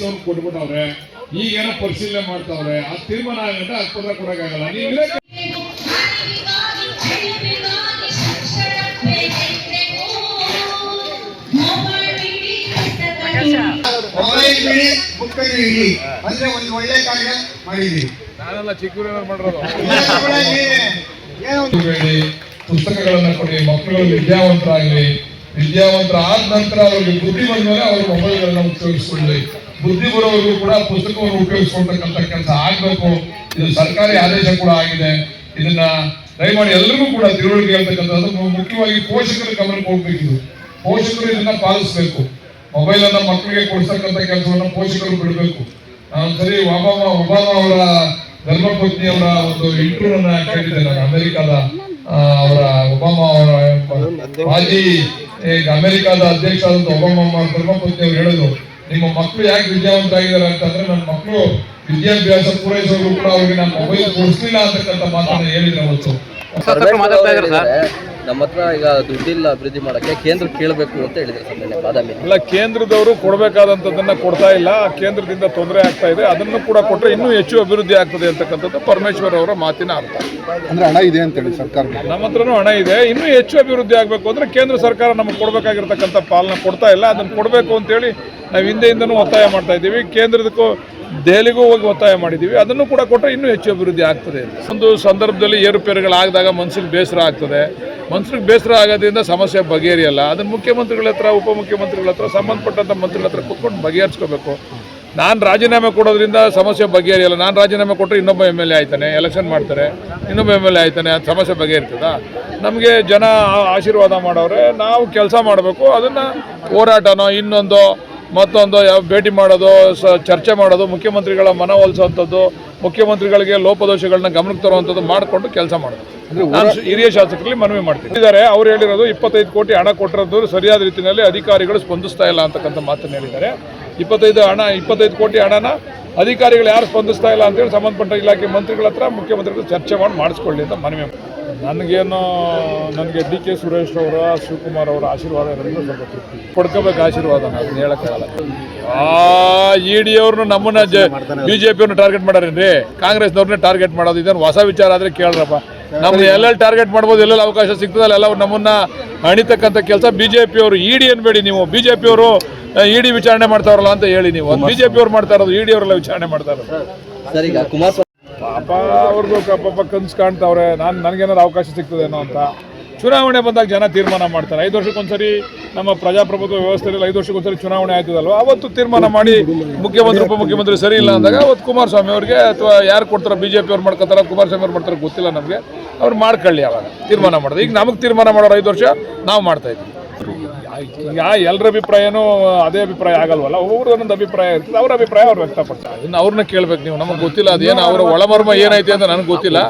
ಅವ್ರು ಕೊಟ್ಬಿಟ್ಟವ್ರೆ. ಈಗೇನೋ ಪರಿಶೀಲನೆ ಮಾಡ್ತಾವ್ರೆ. ಆ ತೀರ್ಮಾನ ಆಗಂತ ಅದು ಪತ್ರ ಕೊಡಕ್ಕಾಗಲ್ಲ ನೀವು ಅಂದ್ರೆ ಒಂದು ಒಳ್ಳೆ ಕಾರ್ಯ ಮಾಡಿದೀವಿ ನಾನೆಲ್ಲ ಚಿಕ್ಕ ಮಾಡಿರೋದು ಪುಸ್ತಕಗಳನ್ನ ಕೊಡಿ ಮಕ್ಕಳು ವಿದ್ಯಾವಂತರಾಗಲಿ. ವಿದ್ಯಾವಂತರ ಆದ ನಂತರ ಅವರಿಗೆ ಬುದ್ಧಿ ಬಂದ ಮೇಲೆ ಅವರು ಮೊಬೈಲ್ಗಳನ್ನ ಉಪಯೋಗಿಸ್ಕೊಳ್ಳಿ ಬುದ್ಧಿ ಬರೋವರೆಗೂ ಕೂಡ ಪುಸ್ತಕವನ್ನು ಉಪಯೋಗಿಸ್ಕೊಳ್ತಕ್ಕಂಥ ಕೆಲಸ ಆಗ್ಬೇಕು. ಇದು ಸರ್ಕಾರಿ ಆದೇಶ ಕೂಡ ಆಗಿದೆ. ಇದನ್ನ ದಯಮಾಡಿ ಎಲ್ಲರಿಗೂ ಕೂಡ ತಿಳುವಳಿಕೆ ಹೇಳ್ತಕ್ಕಂಥದ್ದು ಮುಖ್ಯವಾಗಿ ಪೋಷಕರ ಗಮನಕ್ಕೆ ಹೋಗ್ಬೇಕು ಇದು. ಪೋಷಕರು ಇದನ್ನ ಪಾಲಿಸಬೇಕು. ಮೊಬೈಲ್ ಅನ್ನ ಮಕ್ಕಳಿಗೆ ಕೊಡಿಸ್ತಕ್ಕಂಥ ಕೆಲಸವನ್ನು ಪೋಷಕರು ಬಿಡಬೇಕು. ಸರಿ ಒಬಾಮ ಒಬಾಮ ಅವರ ಧರ್ಮಪತ್ನಿ ಅವರ ಒಂದು ಇಂಟರ್ವ್ಯೂ ಕೇಳಿದ್ದೆ ನಾನು ಅಮೆರಿಕದ ಅವರ ಒಬಾಮ ಅವರ ಮಾಜಿ ಈಗ ಅಮೆರಿಕಾದ ಅಧ್ಯಕ್ಷ ಆದಂತ ಒಬಾಮ ಧರ್ಮಪತ್ನಿ ಅವರು ಹೇಳಿದ್ರು ನಿಮ್ಮ ಮಕ್ಕಳು ಯಾಕೆ ವಿದ್ಯಾವಂತರಾಗಿದ್ದಾರೆ ಅಂತಂದ್ರೆ ನನ್ನ ಮಕ್ಕಳು ವಿದ್ಯಾಭ್ಯಾಸ ಪೂರೈಸೋರು ಕೂಡ ಅವ್ರಿಗೆ ನಾನು ಮೊಬೈಲ್ ಕೊಡಿಸ್ಲಿಲ್ಲ ಅಂತಕ್ಕಂಥ ಮಾತನ್ನ ಹೇಳಿದ್ರು ಅವತ್ತು. ನಮ್ಮ ಹತ್ರ ಈಗ ದುಡ್ಡಿಲ್ಲ ಅಭಿವೃದ್ಧಿ ಮಾಡಕ್ಕೆ ಕೇಂದ್ರ ಕೇಳಬೇಕು ಅಂತ ಹೇಳಿದ್ರು ಸರ್ ನಿನ್ನೆ ಬಾದಾಮಿ. ಅಲ್ಲ ಕೇಂದ್ರದವರು ಕೊಡಬೇಕಾದಂಥದ್ದನ್ನು ಕೊಡ್ತಾ ಇಲ್ಲ. ಆ ಕೇಂದ್ರದಿಂದ ತೊಂದರೆ ಆಗ್ತಾ ಇದೆ. ಅದನ್ನು ಕೂಡ ಕೊಟ್ಟರೆ ಇನ್ನೂ ಹೆಚ್ಚು ಅಭಿವೃದ್ಧಿ ಆಗ್ತದೆ ಅಂತಕ್ಕಂಥದ್ದು ಪರಮೇಶ್ವರ್ ಅವರ ಮಾತಿನ ಅರ್ಥ. ಅಂದ್ರೆ ಹಣ ಇದೆ ಅಂತೇಳಿ ಸರ್ಕಾರ ನಮ್ಮ ಹತ್ರನೂ ಹಣ ಇದೆ. ಇನ್ನೂ ಹೆಚ್ಚು ಅಭಿವೃದ್ಧಿ ಆಗಬೇಕು ಅಂದ್ರೆ ಕೇಂದ್ರ ಸರ್ಕಾರ ನಮಗೆ ಕೊಡಬೇಕಾಗಿರ್ತಕ್ಕಂಥ ಪಾಲನೆ ಕೊಡ್ತಾ ಇಲ್ಲ. ಅದನ್ನು ಕೊಡಬೇಕು ಅಂತೇಳಿ ನಾವು ಹಿಂದೆಯಿಂದನೂ ಒತ್ತಾಯ ಮಾಡ್ತಾ ಇದ್ದೀವಿ. ಕೇಂದ್ರದಕ್ಕೂ ದೆಹಲಿಗೂ ಹೋಗಿ ಒತ್ತಾಯ ಮಾಡಿದ್ದೀವಿ. ಅದನ್ನು ಕೂಡ ಕೊಟ್ಟರೆ ಇನ್ನೂ ಹೆಚ್ಚು ಅಭಿವೃದ್ಧಿ ಆಗ್ತದೆ ಒಂದು ಸಂದರ್ಭದಲ್ಲಿ ಏರುಪೇರುಗಳಾಗದಾಗ ಮನ್ಸಿಗೆ ಬೇಸರ ಆಗ್ತದೆ. ಮನ್ಸಿಗೆ ಬೇಸರ ಆಗೋದ್ರಿಂದ ಸಮಸ್ಯೆ ಬಗೆಹರಿಯಲ್ಲ. ಅದನ್ನು ಮುಖ್ಯಮಂತ್ರಿಗಳ ಹತ್ರ, ಉಪಮುಖ್ಯಮಂತ್ರಿಗಳ ಹತ್ರ ಸಂಬಂಧಪಟ್ಟಂಥ ಮಂತ್ರಿಗಳ ಹತ್ರ ಕೂತ್ಕೊಂಡು ಬಗೆಹರಿಸ್ಕೋಬೇಕು. ನಾನು ರಾಜೀನಾಮೆ ಕೊಡೋದ್ರಿಂದ ಸಮಸ್ಯೆ ಬಗೆಹರಿಯಲ್ಲ. ನಾನು ರಾಜೀನಾಮೆ ಕೊಟ್ಟರೆ ಇನ್ನೊಬ್ಬ ಎಂ ಎಲ್ ಎ ಆಯ್ತಾನೆ, ಎಲೆಕ್ಷನ್ ಮಾಡ್ತಾರೆ, ಇನ್ನೊಬ್ಬ ಎಂ ಎಲ್ ಎ ಆಯ್ತಾನೆ, ಅದು ಸಮಸ್ಯೆ ಬಗೆಹರಿತದ? ನಮಗೆ ಜನ ಆಶೀರ್ವಾದ ಮಾಡೋರೆ. ನಾವು ಕೆಲಸ ಮಾಡಬೇಕು. ಅದನ್ನು ಹೋರಾಟನೋ ಇನ್ನೊಂದು ಮತ್ತೊಂದು ಯಾವ ಭೇಟಿ ಮಾಡೋದು ಸ ಚರ್ಚೆ ಮಾಡೋದು ಮುಖ್ಯಮಂತ್ರಿಗಳ ಮನವೊಲಿಸುವಂಥದ್ದು ಮುಖ್ಯಮಂತ್ರಿಗಳಿಗೆ ಲೋಪದೋಷಗಳನ್ನ ಗಮನಕ್ಕೆ ತರುವಂಥದ್ದು ಮಾಡಿಕೊಂಡು ಕೆಲಸ ಮಾಡೋದು. ನಾನು ಹಿರಿಯ ಶಾಸಕರಲ್ಲಿ ಮನವಿ ಮಾಡ್ತೀನಿ. ಇದ್ದಾರೆ ಅವ್ರು ಹೇಳಿರೋದು ಇಪ್ಪತ್ತೈದು ಕೋಟಿ ಹಣ ಕೊಟ್ಟಿರೋದು ಸರಿಯಾದ ರೀತಿಯಲ್ಲಿ ಅಧಿಕಾರಿಗಳು ಸ್ಪಂದಿಸ್ತಾ ಇಲ್ಲ ಅಂತಕ್ಕಂಥ ಮಾತನ್ನು ಹೇಳಿದ್ದಾರೆ. ಇಪ್ಪತ್ತೈದು ಹಣ ಇಪ್ಪತ್ತೈದು ಕೋಟಿ ಹಣನ ಅಧಿಕಾರಿಗಳು ಯಾರು ಸ್ಪಂದಿಸ್ತಾ ಇಲ್ಲ ಅಂತೇಳಿ ಸಂಬಂಧಪಟ್ಟ ಇಲಾಖೆ ಮಂತ್ರಿಗಳ ಹತ್ರ ಮುಖ್ಯಮಂತ್ರಿಗಳು ಚರ್ಚೆ ಮಾಡಿ ಮಾಡಿಸ್ಕೊಳ್ಳಿ ಅಂತ ಮನವಿ. ನನಗೇನು ನನಗೆ ಡಿ ಕೆ ಸುರೇಶ್ ಅವರ ಶಿವಕುಮಾರ್ ಅವರ ಆಶೀರ್ವಾದ ಇರೋದ್ರಿಂದ ಸ್ವಲ್ಪ ತೃಪ್ತಿ. ಪಡ್ಕೋಬೇಕು ಆಶೀರ್ವಾದ ಅದನ್ನ ಹೇಳಕ್ಕಾಗಲ್ಲ. ಆ ಇ ಡಿ ಅವ್ರನ್ನ ನಮ್ಮನ್ನ ಬಿ ಜೆ ಪಿಯವ್ರನ್ನ ಟಾರ್ಗೆಟ್ ಮಾಡಾರೇನ್ರಿ? ಕಾಂಗ್ರೆಸ್ನವ್ರನ್ನ ಟಾರ್ಗೆಟ್ ಮಾಡೋದು. ಇದನ್ನು ಹೊಸ ವಿಚಾರ ಆದರೆ ಕೇಳ್ರಪ್ಪ. ನಮ್ಗೆ ಎಲ್ಲೆಲ್ಲಿ ಟಾರ್ಗೆಟ್ ಮಾಡ್ಬೋದು ಎಲ್ಲೆಲ್ಲಿ ಅವಕಾಶ ಸಿಗ್ತದಲ್ಲ ಎಲ್ಲ ನಮ್ಮನ್ನ ಅಣಿತಕ್ಕಂಥ ಕೆಲಸ ಬಿ ಜೆ ಪಿಯವರು ಇ ಡಿ ಅನ್ಬೇಡಿ ನೀವು. ಬಿ ಜೆ ಪಿಯವರು ಇ ಡಿ ವಿಚಾರಣೆ ಮಾಡ್ತಾರಲ್ಲ ಅಂತ ಹೇಳಿ ನೀವು. ಬಿ ಜೆ ಪಿಯವ್ರು ಮಾಡ್ತಾ ಇರೋದು ಇ ಡಿ ಅವರೆಲ್ಲ ವಿಚಾರಣೆ ಮಾಡ್ತಾ ಇರೋದು. ಸರ್ ಅವ್ರದ್ದು ಕುಮಾರಸ್ವಾಮಿ ಪಾಪ ಅವ್ರಿಗೂ ಪಾಪ ಕನ್ಸು ಕಾಣ್ತಾವ್ರೆ, ನಾನು ನನಗೇನಾದ್ರು ಅವಕಾಶ ಸಿಗ್ತದೇನೋ ಅಂತ. ಚುನಾವಣೆ ಬಂದಾಗ ಜನ ತೀರ್ಮಾನ ಮಾಡ್ತಾರೆ. ಐದು ವರ್ಷಕ್ಕೊಂದ್ಸರಿ ನಮ್ಮ ಪ್ರಜಾಪ್ರಭುತ್ವ ವ್ಯವಸ್ಥೆಯಲ್ಲಿ ಐದು ವರ್ಷಕ್ಕೊಂದ್ಸರಿ ಚುನಾವಣೆ ಆಯ್ತದಲ್ವ? ಅವತ್ತು ತೀರ್ಮಾನ ಮಾಡಿ ಮುಖ್ಯಮಂತ್ರಿ, ಉಪಮುಖ್ಯಮಂತ್ರಿ ಸರಿ ಇಲ್ಲ ಅಂದಾಗ ಅವತ್ತು ಕುಮಾರಸ್ವಾಮಿ ಅವ್ರಿಗೆ ಅಥವಾ ಯಾರು ಕೊಡ್ತಾರೆ ಬಿ ಜೆ ಪಿ ಅವ್ರು ಮಾಡ್ಕೊತಾರ, ಕುಮಾರಸ್ವಾಮಿ ಅವ್ರು ಮಾಡ್ತಾರೆ ಗೊತ್ತಿಲ್ಲ ನಮಗೆ. ಅವ್ರು ಮಾಡ್ಕೊಳ್ಳಿ ಅವಾಗ. ತೀರ್ಮಾನ ಮಾಡೋದು. ಈಗ ನಮಗೆ ತೀರ್ಮಾನ ಮಾಡೋರು ಐದು ವರ್ಷ, ನಾವು ಮಾಡ್ತಾ ಇದ್ವಿ ಈಗ ಎಲ್ಲರ ಅಭಿಪ್ರಾಯನೂ ಅದೇ ಅಭಿಪ್ರಾಯ ಆಗಲ್ವಲ್ಲ? ಒಬ್ಬೊಬ್ರು ಒಂದೊಂದು ಅಭಿಪ್ರಾಯ ಇರ್ತದೆ. ಅವ್ರ ಅಭಿಪ್ರಾಯ ಅವ್ರು ವ್ಯಕ್ತಪಡ್ತಾರೆ. ಇನ್ನು ಅವ್ರನ್ನ ಕೇಳ್ಬೇಕು ನೀವು. ನಮಗೆ ಗೊತ್ತಿಲ್ಲ ಅದೇನು ಅವರ ಒಳಮರ್ಮ ಏನೈತೆ ಅಂತ ನನಗೆ ಗೊತ್ತಿಲ್ಲ.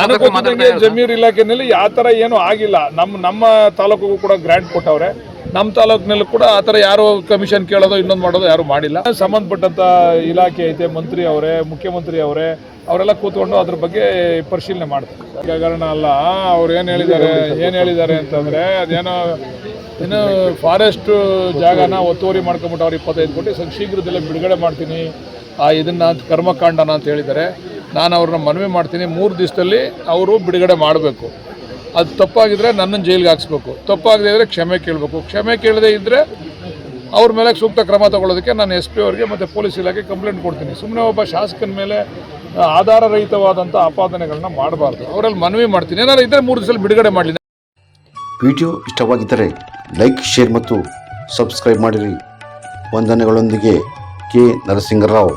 ನನಗೆ ಜಮೀರ್ ಇಲಾಖೆನಲ್ಲಿ ಆ ಥರ ಏನೂ ಆಗಿಲ್ಲ. ನಮ್ಮ ನಮ್ಮ ತಾಲೂಕಿಗೂ ಕೂಡ ಗ್ರಾಂಟ್ ಕೊಟ್ಟವ್ರೆ. ನಮ್ಮ ತಾಲೂಕಿನಲ್ಲೂ ಕೂಡ ಆ ಥರ ಯಾರು ಕಮಿಷನ್ ಕೇಳೋದು ಇನ್ನೊಂದು ಮಾಡೋದು ಯಾರು ಮಾಡಿಲ್ಲ. ಸಂಬಂಧಪಟ್ಟಂಥ ಇಲಾಖೆ ಐತೆ ಮಂತ್ರಿ ಅವರೇ ಮುಖ್ಯಮಂತ್ರಿ ಅವರೇ ಅವರೆಲ್ಲ ಕೂತ್ಕೊಂಡು ಅದ್ರ ಬಗ್ಗೆ ಪರಿಶೀಲನೆ ಮಾಡ್ತಾರೆ. ಕಾರಣ ಅಲ್ಲ ಅವ್ರು ಏನು ಹೇಳಿದ್ದಾರೆ ಏನು ಹೇಳಿದ್ದಾರೆ ಅಂತಂದರೆ ಅದೇನೋ ಇನ್ನು ಫಾರೆಸ್ಟ್ ಜಾಗನ ಒತ್ತುವರಿ ಮಾಡ್ಕೊಂಬಿಟ್ಟು ಇಪ್ಪತ್ತೈದು ಕೋಟಿ ಸ್ವಲ್ಪ ಶೀಘ್ರದಲ್ಲೇ ಬಿಡುಗಡೆ ಮಾಡ್ತೀನಿ. ಆ, ಇದನ್ನು ಕರ್ಮಕಾಂಡನ ಅಂತ ಹೇಳಿದ್ದಾರೆ. ನಾನು ಅವ್ರನ್ನ ಮನವಿ ಮಾಡ್ತೀನಿ. ಮೂರು ದಿವಸದಲ್ಲಿ ಅವರು ಬಿಡುಗಡೆ ಮಾಡಬೇಕು. ಅದು ತಪ್ಪಾಗಿದ್ರೆ ನನ್ನನ್ನು ಜೈಲಿಗೆ ಹಾಕ್ಸ್ಬೇಕು. ತಪ್ಪಾಗದೇ ಇದ್ದರೆ ಕ್ಷಮೆ ಕೇಳಬೇಕು. ಕ್ಷಮೆ ಕೇಳದೇ ಇದ್ದರೆ ಅವ್ರ ಮೇಲೆ ಸೂಕ್ತ ಕ್ರಮ ತಗೊಳ್ಳೋದಕ್ಕೆ ನಾನು ಎಸ್ ಪಿ ಅವರಿಗೆ ಮತ್ತು ಪೊಲೀಸ್ ಇಲಾಖೆ ಕಂಪ್ಲೇಂಟ್ ಕೊಡ್ತೀನಿ. ಸುಮ್ಮನೆ ಒಬ್ಬ ಶಾಸಕನ ಮೇಲೆ ಆಧಾರ ಆಧಾರರಹಿತವಾದಂಥ ಆಪಾದನೆಗಳನ್ನ ಮಾಡಬಾರ್ದು. ಅವರಲ್ಲಿ ಮನವಿ ಮಾಡ್ತೀನಿ. ಏನಾದ್ರು ಇದ್ದರೆ ಮೂರು ದಿವಸದಲ್ಲಿ ಬಿಡುಗಡೆ ಮಾಡಲಿ. ವಿಡಿಯೋ ಇಷ್ಟವಾಗಿದ್ದರೆ ಲೈಕ್ ಶೇರ್ ಮತ್ತು ಸಬ್ಸ್ಕ್ರೈಬ್ ಮಾಡಿರಿ. ವಂದನೆಗಳೊಂದಿಗೆ ಕೆ ನರಸಿಂಗರಾವ್.